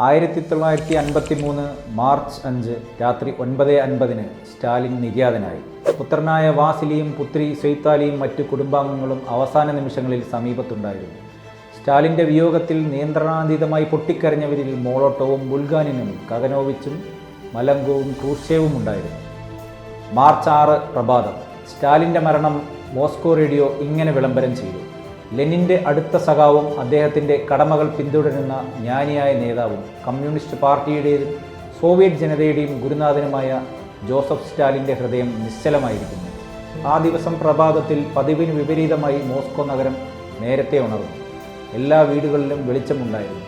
ആയിരത്തി തൊള്ളായിരത്തി അൻപത്തി മൂന്ന് മാർച്ച് അഞ്ച് രാത്രി ഒൻപത് അൻപതിന് സ്റ്റാലിൻ നിര്യാതനായി. പുത്രനായ വാസിലിയും പുത്രി സ്വൈത്താലിയും മറ്റു കുടുംബാംഗങ്ങളും അവസാന നിമിഷങ്ങളിൽ സമീപത്തുണ്ടായിരുന്നു. സ്റ്റാലിന്റെ വിയോഗത്തിൽ നിയന്ത്രണാതീതമായി പൊട്ടിക്കരഞ്ഞവരിൽ മോളോട്ടോവും ബുൽഗാനിനും കഗനോവിച്ചും മലങ്കവും ക്രൂഷേവും ഉണ്ടായിരുന്നു മാർച്ച് ആറ് പ്രഭാതം. സ്റ്റാലിന്റെ മരണം മോസ്കോ റേഡിയോ ഇങ്ങനെ വിളംബരം ചെയ്തു. ലെനിന്റെ അടുത്ത സഖാവും അദ്ദേഹത്തിന്റെ കടമകൾ പിന്തുടരുന്ന ജ്ഞാനിയായ നേതാവും കമ്മ്യൂണിസ്റ്റ് പാർട്ടിയുടേതും സോവിയറ്റ് ജനതയുടെയും ഗുരുനാഥനുമായ ജോസഫ് സ്റ്റാലിന്റെ ഹൃദയം നിശ്ചലമായിരിക്കുന്നു. ആ ദിവസം പ്രഭാതത്തിൽ പതിവിന് വിപരീതമായി മോസ്കോ നഗരം നേരത്തെ ഉണർന്നു. എല്ലാ വീടുകളിലും വെളിച്ചമുണ്ടായിരുന്നു.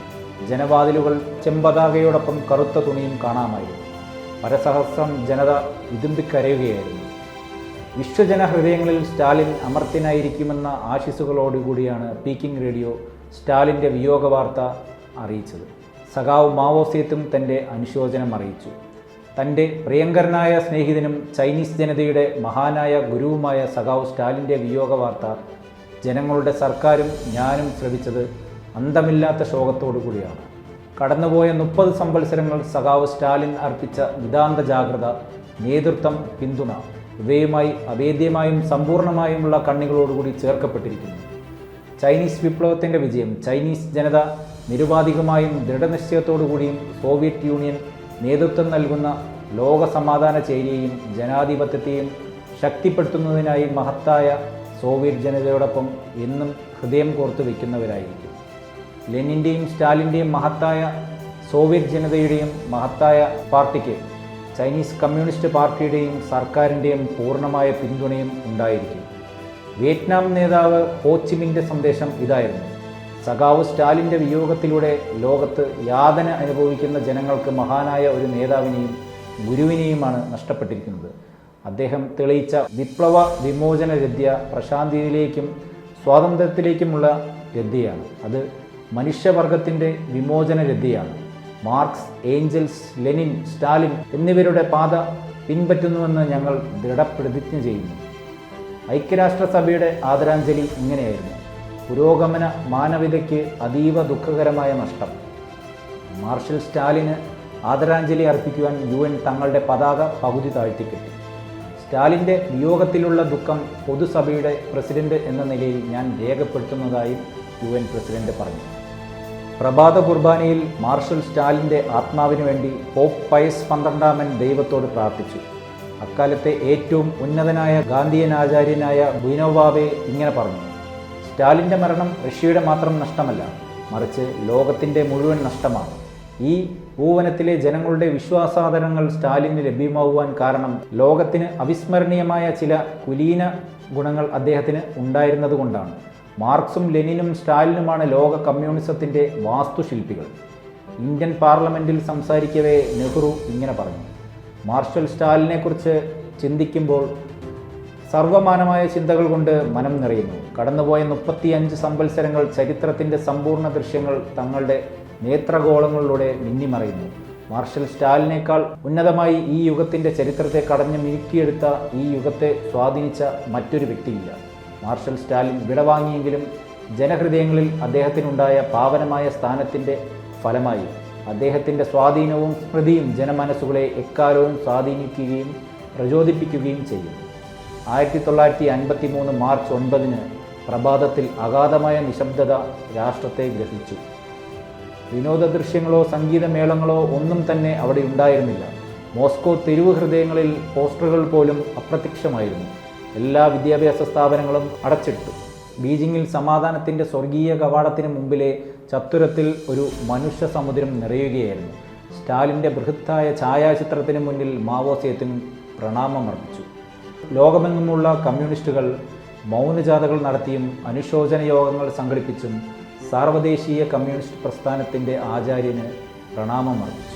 ജനവാതിലുകൾ ചെമ്പതാകയോടൊപ്പം കറുത്ത തുണിയും കാണാമായിരുന്നു. പരസഹസ്രം ജനത വിതുമ്പിക്കരയുകയായിരുന്നു വിശ്വജന ഹൃദയങ്ങളിൽ സ്റ്റാലിൻ അമർത്തിനായിരിക്കുമെന്ന ആശിസുകളോടുകൂടിയാണ് പീക്കിംഗ് റേഡിയോ സ്റ്റാലിന്റെ വിയോഗ വാർത്ത അറിയിച്ചത്. സഖാവ് മാവോസേത്തും തന്റെ അനുശോചനം അറിയിച്ചു. തന്റെ പ്രിയങ്കരനായ സ്നേഹിതനും ചൈനീസ് ജനതയുടെ മഹാനായ ഗുരുവുമായ സഖാവ് സ്റ്റാലിന്റെ വിയോഗ വാർത്ത ജനങ്ങളുടെ സർക്കാരും ഞാനും ശ്രവിച്ചത് അന്തമില്ലാത്ത ശോകത്തോടു കൂടിയാണ്. കടന്നുപോയ മുപ്പത് സംവത്സരങ്ങൾ സഖാവ് സ്റ്റാലിൻ അർപ്പിച്ച നിതാന്ത ജാഗ്രത നേതൃത്വം പിന്തുണ. ഇവയുമായി അഭേദ്യമായും സമ്പൂർണമായുമുള്ള കണ്ണികളോടുകൂടി ചേർക്കപ്പെട്ടിരിക്കുന്നു. ചൈനീസ് വിപ്ലവത്തിന്റെ വിജയം ചൈനീസ് ജനത നിരുപാധികമായും ദൃഢനിശ്ചയത്തോടുകൂടിയും സോവിയറ്റ് യൂണിയൻ നേതൃത്വം നൽകുന്ന ലോക സമാധാന ചേരിയെയും ജനാധിപത്യത്തെയും ശക്തിപ്പെടുത്തുന്നതിനായി മഹത്തായ സോവിയറ്റ് ജനതയോടൊപ്പം എന്നും ഹൃദയം കോർത്തു വയ്ക്കുന്നവരായിരിക്കും. ലെനിന്റെയും സ്റ്റാലിന്റെയും മഹത്തായ സോവിയറ്റ് ജനതയുടെയും മഹത്തായ പാർട്ടിക്ക് ചൈനീസ് കമ്മ്യൂണിസ്റ്റ് പാർട്ടിയുടെയും സർക്കാരിന്റെയും പൂർണമായ പിന്തുണയും ഉണ്ടായിരിക്കും. വിയറ്റ്നാം നേതാവ് ഹോച്ചിമിന്റെ സന്ദേശം ഇതായിരുന്നു. സഖാവ് സ്റ്റാലിന്റെ വിയോഗത്തിലൂടെ ലോകത്ത് യാതന അനുഭവിക്കുന്ന ജനങ്ങൾക്ക് മഹാനായ ഒരു നേതാവിനെയും ഗുരുവിനെയുമാണ് നഷ്ടപ്പെട്ടിരിക്കുന്നത്. അദ്ദേഹം തെളിയിച്ച വിപ്ലവ വിമോചന രദ്യ പ്രശാന്തിയിലേക്കും സ്വാതന്ത്ര്യത്തിലേക്കുമുള്ള രദ്യയാണ് അത് മനുഷ്യവർഗത്തിന്റെ വിമോചന രദ്യയാണ് മാർക്സ് ഏഞ്ചൽസ് ലെനിൻ സ്റ്റാലിൻ എന്നിവരുടെ പാത പിൻപറ്റുന്നുവെന്ന് ഞങ്ങൾ ദൃഢപ്രതിജ്ഞ ചെയ്യുന്നു. ഐക്യരാഷ്ട്രസഭയുടെ ആദരാഞ്ജലി ഇങ്ങനെയായിരുന്നു. പുരോഗമന മാനവികതയ്ക്ക് അതീവ ദുഃഖകരമായ നഷ്ടം. മാർഷൽ സ്റ്റാലിന് ആദരാഞ്ജലി അർപ്പിക്കുവാൻ യു എൻ തങ്ങളുടെ പതാക പകുതി താഴ്ത്തിക്കെട്ടി. സ്റ്റാലിന്റെ വിയോഗത്തിലുള്ള ദുഃഖം പൊതുസഭയുടെ പ്രസിഡന്റ് എന്ന നിലയിൽ ഞാൻ രേഖപ്പെടുത്തുന്നതായും യു എൻ പ്രസിഡന്റ് പറഞ്ഞു. പ്രഭാത കുർബാനയിൽ മാർഷൽ സ്റ്റാലിന്റെ ആത്മാവിനു വേണ്ടി പോപ്പ് പയസ് പന്ത്രണ്ടാമൻ ദൈവത്തോട് പ്രാർത്ഥിച്ചു. അക്കാലത്തെ ഏറ്റവും ഉന്നതനായ ഗാന്ധിയൻ ആചാര്യനായ ബുനോവാവെ ഇങ്ങനെ പറഞ്ഞു. സ്റ്റാലിന്റെ മരണം റഷ്യയുടെ മാത്രം നഷ്ടമല്ല മറിച്ച് ലോകത്തിന്റെ മുഴുവൻ നഷ്ടമാണ്. ഈ ഭൂവനത്തിലെ ജനങ്ങളുടെ വിശ്വാസാദരങ്ങൾ സ്റ്റാലിന് ലഭ്യമാകുവാൻ കാരണം ലോകത്തിന് അവിസ്മരണീയമായ ചില കുലീന ഗുണങ്ങൾ അദ്ദേഹത്തിന് ഉണ്ടായിരുന്നതുകൊണ്ടാണ്. മാർക്സും ലെനിനും സ്റ്റാലിനുമാണ് ലോക കമ്മ്യൂണിസത്തിന്റെ വാസ്തുശില്പികൾ. ഇന്ത്യൻ പാർലമെന്റിൽ സംസാരിക്കവേ നെഹ്റു ഇങ്ങനെ പറഞ്ഞു. മാർഷൽ സ്റ്റാലിനെക്കുറിച്ച് ചിന്തിക്കുമ്പോൾ സർവമാനമായ ചിന്തകൾ കൊണ്ട് മനം നിറയുന്നു. കടന്നുപോയ മുപ്പത്തിയഞ്ച് സംവത്സരങ്ങൾ ചരിത്രത്തിന്റെ സമ്പൂർണ ദൃശ്യങ്ങൾ തങ്ങളുടെ നേത്രഗോളങ്ങളിലൂടെ മിന്നിമറയുന്നു. മാർഷൽ സ്റ്റാലിനേക്കാൾ ഉന്നതമായി ഈ യുഗത്തിന്റെ ചരിത്രത്തെ കടഞ്ഞു മിനുക്കിയെടുത്ത ഈ യുഗത്തെ സ്വാധീനിച്ച മറ്റൊരു വ്യക്തിയില്ല. മാർഷൽ സ്റ്റാലിൻ വിടവാങ്ങിയെങ്കിലും ജനഹൃദയങ്ങളിൽ അദ്ദേഹത്തിനുണ്ടായ പാവനമായ സ്ഥാനത്തിന്റെ ഫലമായി അദ്ദേഹത്തിന്റെ സ്വാധീനവും സ്മൃതിയും ജനമനസ്സുകളെ എക്കാലവും സ്വാധീനിക്കുകയും പ്രചോദിപ്പിക്കുകയും ചെയ്യും. ആയിരത്തി തൊള്ളായിരത്തി അൻപത്തി മൂന്ന് മാർച്ച് ഒൻപതിന് പ്രഭാതത്തിൽ അഗാധമായ നിശബ്ദത രാഷ്ട്രത്തെ ഗ്രഹിച്ചു. വിനോദ ദൃശ്യങ്ങളോ സംഗീതമേളങ്ങളോ ഒന്നും തന്നെ അവിടെ ഉണ്ടായിരുന്നില്ല. മോസ്കോ തെരുവ് ഹൃദയങ്ങളിൽ പോസ്റ്ററുകൾ പോലും അപ്രത്യക്ഷമായിരുന്നു. എല്ലാ വിദ്യാഭ്യാസ സ്ഥാപനങ്ങളും അടച്ചിട്ടു. ബീജിങ്ങിൽ സമാധാനത്തിന്റെ സ്വർഗീയ കവാടത്തിന് മുമ്പിലെ ചത്തുരത്തിൽ ഒരു മനുഷ്യ സമുദ്രം നിറയുകയായിരുന്നു. സ്റ്റാലിന്റെ ബൃഹത്തായ ഛായാചിത്രത്തിന് മുന്നിൽ മാവോസേത്തിനും പ്രണാമമർപ്പിച്ചു. ലോകമെങ്ങുമുള്ള കമ്മ്യൂണിസ്റ്റുകൾ മൗനജാഥകൾ നടത്തിയും അനുശോചന യോഗങ്ങൾ സംഘടിപ്പിച്ചും സാർവദേശീയ കമ്മ്യൂണിസ്റ്റ് പ്രസ്ഥാനത്തിന്റെ ആചാര്യന് പ്രണാമമർപ്പിച്ചു.